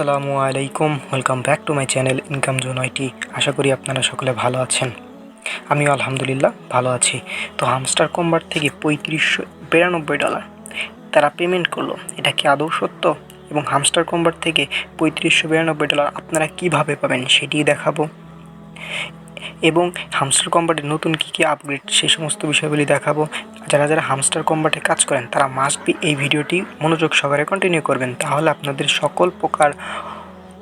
আসসালামু আলাইকুম। Welcome back to my channel income zone IT আশা করি আপনারা সকলে ভালো আছেন। আমি আলহামদুলিল্লাহ ভালো আছি। তো হামস্টার কম্বার থেকে পঁয়ত্রিশশো বিরানব্বই ডলার তারা পেমেন্ট করল। এটা কি আদৌ সত্য? এবং হামস্টার কম্বার থেকে পঁয়ত্রিশশো বিরানব্বই ডলার আপনারা কীভাবে পাবেন সেটি দেখাবো। এবং হামস্টার কম্বাটের নতুন কী কী আপগ্রেড সেই সমস্ত বিষয়গুলি দেখাবো। যারা যারা হামস্টার কম্বাটে কাজ করেন, তারা মাস্ট বি এই ভিডিওটি মনোযোগ সহকারে কন্টিনিউ করবেন। তাহলে আপনাদের সকল প্রকার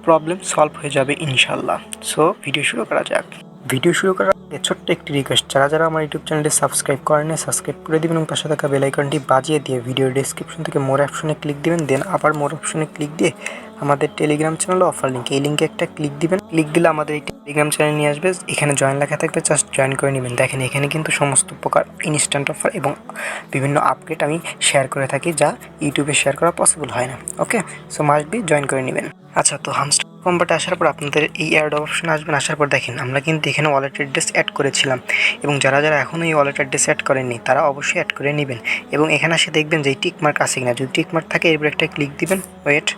প্রবলেম সলভ হয়ে যাবে ইনশাল্লাহ সো ভিডিও শুরু করা যাক। ভিডিও শুরু করার আগে ছোট্ট একটি রিকোয়েস্ট যারা যারা আমার ইউটিউব চ্যানেলটি সাবস্ক্রাইব করেন সাবস্ক্রাইব করে দেবেন এবং পাশে থাকা বেল আইকনটি বাজিয়ে দিয়ে ভিডিও ডিসক্রিপশন থেকে মোর অপশনে ক্লিক দিবেন দেন আবার মোর অপশনে ক্লিক দিয়ে আমাদের টেলিগ্রাম চ্যানেলে অফার লিঙ্ক এই লিঙ্কে একটা ক্লিক দিবেন। ক্লিক দিলে আমাদের এই টেলিগ্রাম চ্যানেল নিয়ে আসবে। এখানে জয়েন লেখা থাকবে জাস্ট জয়েন করে নেবেন। দেখেন, এখানে কিন্তু সমস্ত প্রকার ইনস্ট্যান্ট অফার এবং বিভিন্ন আপডেট আমি শেয়ার করে থাকি, যা ইউটিউবে শেয়ার করা পসিবল হয় না। Okay so must be join করে নেবেন। আচ্ছা তো হামস্টার কম্বাটে আসার পর আপনাদের এই অ্যাড অপশন আসবেন আসার পর দেখেন, আমরা কিন্তু এখানে ওয়ালেট অ্যাড্রেস অ্যাড করেছিলাম। এবং যারা যারা এখনও এই ওয়ালেট অ্যাড্রেস অ্যাড করেননি, তারা অবশ্যই অ্যাড করে নেবেন। এবং এখানে এসে দেখবেন যে এই টিক মার্ক আছে কিনা। যদি টিক মার্ক থাকে, এরপর একটা ক্লিক দিবেন ওয়েট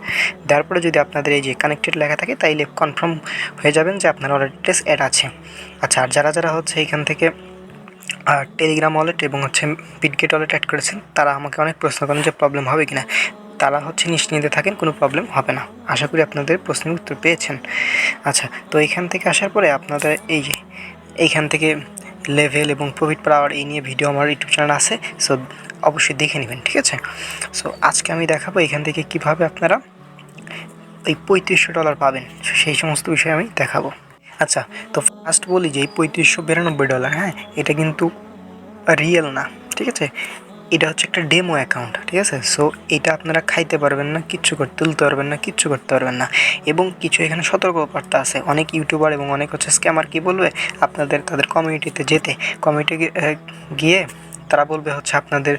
দেওয়ার পরে যদি আপনাদের এই যে কানেক্টেড লেখা থাকে, তাইলে কনফার্ম হয়ে যাবেন যে আপনার ওয়ালেট অ্যাড্রেস অ্যাড আছে। আচ্ছা আর যারা যারা হচ্ছে এখান থেকে আর টেলিগ্রাম ওয়ালেট এবং হচ্ছে বিটগেট ওয়ালেট অ্যাড করেছেন, তারা আমাকে অনেক প্রশ্ন করেন যে প্রবলেম হবে কিনা। তারা হচ্ছে নিশ্চিন্তে থাকেন, কোনো প্রবলেম হবে না। আশা করি আপনাদের প্রশ্নের উত্তর পেয়েছেন। আচ্ছা তো এখান থেকে আসার পরে আপনাদের এই যে, এইখান থেকে লেভেল এবং প্রফিট পার আওয়ার এই নিয়ে ভিডিও আমার ইউটিউব চ্যানেল আছে সো অবশ্যই দেখে নেবেন, ঠিক আছে? সো আজকে আমি দেখাবো এখান থেকে কীভাবে আপনারা এই পঁয়ত্রিশশো ডলার পাবেন সেই সমস্ত বিষয়ে আমি দেখাবো। আচ্ছা তো ফার্স্ট বলি যে, এই পঁয়ত্রিশশো বিরানব্বই ডলার হ্যাঁ? এটা কিন্তু রিয়েল না, ঠিক আছে? এটা হচ্ছে একটা ডেমো অ্যাকাউন্ট ঠিক আছে? সো এটা আপনারা খাইতে পারবেন না, কিচ্ছু করতে, তুলতে পারবেন না, কিচ্ছু করতে পারবেন না। এবং কিছু এখানে সতর্কবার্তা আছে। অনেক ইউটিউবার এবং অনেক হচ্ছে স্ক্যামার কী বলবে? আপনাদের, তাদের কমিউনিটিতে যেতে। কমিউনিটি গিয়ে তারা বলবে হচ্ছে আপনাদের,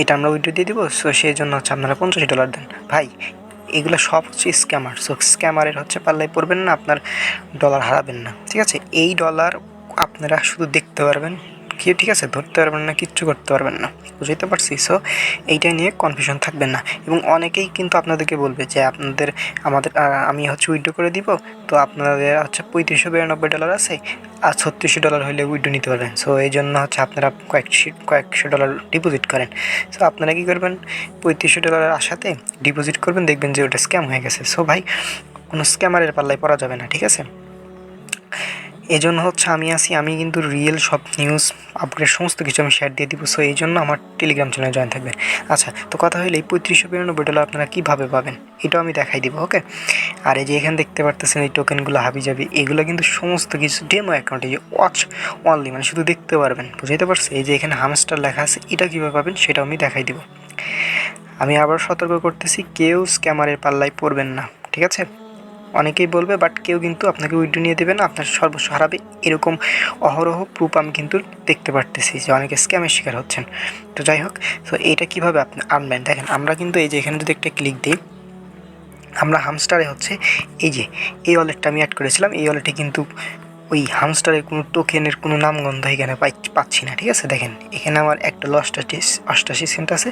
এটা আমরা উইডিও দিয়ে দিব সো সেই জন্য হচ্ছে আপনারা পঞ্চাশ ডলার দেন। ভাই, এগুলো সব হচ্ছে স্ক্যামার সো স্ক্যামারের হচ্ছে পাল্লায় পড়বেন না, আপনার ডলার হারাবেন না, ঠিক আছে? এই ডলার আপনারা শুধু দেখতে পারবেন কি ঠিক আছে, ধরতে পারবেন না, কিচ্ছু করতে পারবেন না। বুঝতে পারছি? সো এইটা নিয়ে কনফিউশন থাকবেন না। এবং অনেকেই কিন্তু আপনাদেরকে বলবে যে আপনাদের, আমাদের আমি হচ্ছে উইড্রো করে দিব, তো আপনাদের হচ্ছে পঁয়ত্রিশশো বিরানব্বই ডলার আছে, আর ছত্রিশশো ডলার হলে উইড্রো নিতে পারবেন। সো এই জন্য হচ্ছে আপনারা কয়েকশো কয়েকশো ডলার ডিপোজিট করেন। সো আপনারা কী করবেন? পঁয়ত্রিশশো ডলারের আশাতে ডিপোজিট করবেন, দেখবেন যে ওটা স্ক্যাম হয়ে গেছে। সো ভাই, কোনো স্ক্যামারের পাল্লায় পড়া যাবে না, ঠিক আছে? এই জন্য হচ্ছে আমি আসি আমি কিন্তু রিয়েল সব নিউজ আপগ্রেড সমস্ত কিছু আমি শেয়ার দিয়ে দিব সো এই জন্য আমার টেলিগ্রাম চ্যানেলে জয়েন থাকবে আচ্ছা তো কথা হলে এই পঁয়ত্রিশশো বিরানব্বই ডলার আপনারা কীভাবে পাবেন? এটাও আমি দেখাই দিব ওকে আর এই যে এখানে দেখতে পারতেছেন এই টোকেনগুলো হাবি যাবি এগুলো কিন্তু সমস্ত কিছু ডেমো অ্যাকাউন্টে যে ওয়াচ অনলি মানে শুধু দেখতে পারবেন বুঝতে পারছি এই যে এখানে হামস্টার লেখা আছে, এটা কীভাবে পাবেন সেটাও আমি দেখাই দিব। আমি আবার সতর্ক করতেছি, কেউ স্ক্যামারের পাল্লায় পড়বেন না, ঠিক আছে? অনেকেই বলবে বাট কেউ কিন্তু আপনাকে উইড্রো নিয়ে দেবে না, আপনার সর্বস্ব হারাবে। এরকম অহরহ প্রুফ আমি কিন্তু দেখতে পারতেছি যে অনেকে স্ক্যামের শিকার হচ্ছেন। তো যাই হোক তো এইটা কীভাবে আপনি, আনবেন? দেখেন, আমরা কিন্তু এই যে এখানে যদি একটা ক্লিক দিই, আমরা হামস্টারে হচ্ছে, এই যে, এই ওয়ালেটটা আমি অ্যাড করেছিলাম, এই ওয়ালেটে কিন্তু ওই হামস্টারের কোনো টোকেনের কোনো নামগন্ধ এখানে পাই, পাচ্ছি না, ঠিক আছে? দেখেন, এখানে আমার একটা অষ্টাশি অষ্টাশি সেন্ট আছে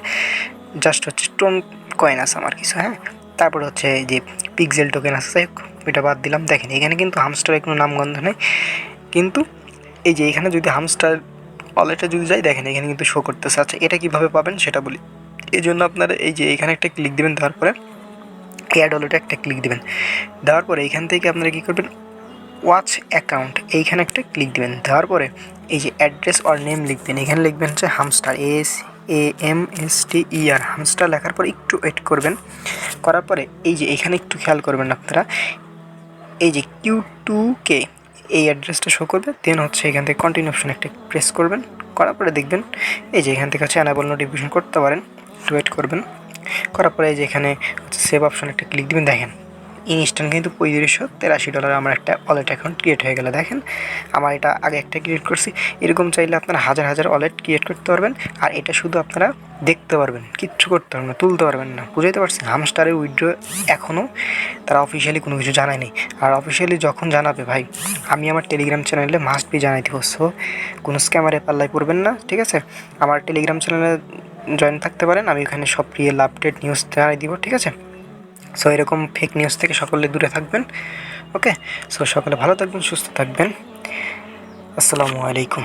জাস্ট হচ্ছে টোন কয়েন আছে আমার কিছু হ্যাঁ? তারপর হচ্ছে যে পিক্সেল টোকেন আছে, যাই হোক, ওইটা বাদ দিলাম, দেখেন, এখানে কিন্তু হামস্টারের কোনো নামগন্ধ নেই, কিন্তু এই যে এখানে যদি হামস্টার ওয়ালেটে যদি যাই দেখেন, এখানে কিন্তু শো করতেছে। আচ্ছা এটা কীভাবে পাবেন সেটা বলি। এই জন্য আপনারা এই যে এখানে একটা ক্লিক দেবেন, দেওয়ার পরে অ্যাড ওয়ালেটে একটা ক্লিক দেবেন। দেওয়ার পরে এখান থেকে আপনারা কী করবেন? ওয়াচ অ্যাকাউন্ট এইখানে একটা ক্লিক দেবেন। দেওয়ার পরে এই যে অ্যাড্রেস অর নেম লিখবেন, এখানে লিখবেন হচ্ছে hamster S A M S T E R hamster লেখার পর একটু ওয়েট করবেন। করার পরে এই যে এখানে একটু খেয়াল করবেন আপনারা। এই যে কিউ টু কে এই অ্যাড্রেসটা শো করবে দেন হচ্ছে এখান থেকে কন্টিনিউ অপশন একটা প্রেস করবেন। করার পরে দেখবেন, এই যে এখান থেকে হচ্ছে অ্যানাবল নোটিফিকেশন করতে পারেন। একটু ওয়েট করবেন। করার পরে এই যে এখানে হচ্ছে সেভ অপশন একটা ক্লিক দিবেন, দেখেন। ইনস্ট্যান্ট কিন্তু পঁয়ত্রিশশো তেরাশি ডলার আমার একটা ওয়ালেট অ্যাকাউন্ট ক্রিয়েট হয়ে গেলে। দেখেন, আমার এটা আগে একটা ক্রিয়েট করছি। এরকম চাইলে আপনারা হাজার হাজার ওয়ালেট ক্রিয়েট করতে পারবেন। আর এটা শুধু আপনারা দেখতে পারবেন, কিচ্ছু করতে পারবেন না, তুলতে পারবেন না। বুঝাইতে পারছেন হামস্টারের উইড্রো এখনও তারা অফিসিয়ালি কোনো কিছু জানায়নি আর অফিসিয়ালি যখন জানাবে, ভাই, আমি আমার টেলিগ্রাম চ্যানেলে মাস্ট বি জানাই দিব। সো কোনো স্ক্যামারে পাল্লায় পড়বেন না, ঠিক আছে? আমার টেলিগ্রাম চ্যানেলে জয়েন থাকতে পারেন। আমি ওখানে সব রিয়েল আপডেট নিউজ জানাই দিব, ঠিক আছে? সো এরকম ফেক নিউজ থেকে সকলে দূরে থাকবেন ওকে সো সকলে ভালো থাকবেন, সুস্থ থাকবেন। আসসালামু আলাইকুম।